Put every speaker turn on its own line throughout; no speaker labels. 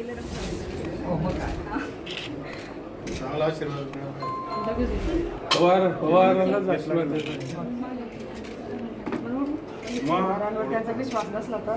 हो, काय.
चांगला आशीर्वाद.
पवार पवारांनाच आशीर्वाद देतो.
पवारांवर त्यांचा विश्वास नसला तर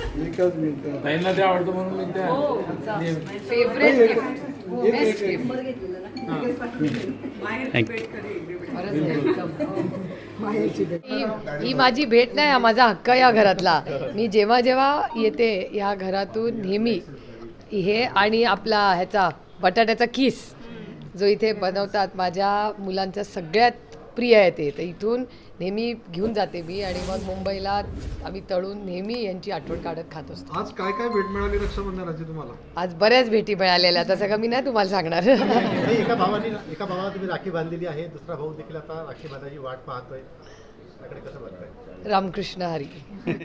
एकच मिनिट.
ताईंना ते आवडतं म्हणून मी त्या
हो, माझी भेट नाही हा माझा हक्क या घरातला. मी जेव्हा जेव्हा येते या घरातून नेहमी हे आणि आपला ह्याचा बटाट्याचा किस जो इथे बनवतात माझ्या मुलांच्या सगळ्यात प्रिय आहे ते. तर इथून नेहमी घेऊन जाते मी आणि मग मुंबईला आम्ही तळून नेहमी यांची आठवण काढत खात असतो.
आज काय काय भेट मिळाली रक्षाबंधनाची तुम्हाला?
आज बऱ्याच भेटी मिळालेल्या तसं का मी नाही तुम्हाला सांगणार.
नाही, एका भावाने एका भावाला तुम्ही राखी बांधलेली आहे. दुसरा भाऊ देखील आता राखी बांधायची वाट पाहतोय. त्याकडे कसं बघताय
रामकृष्ण हरी.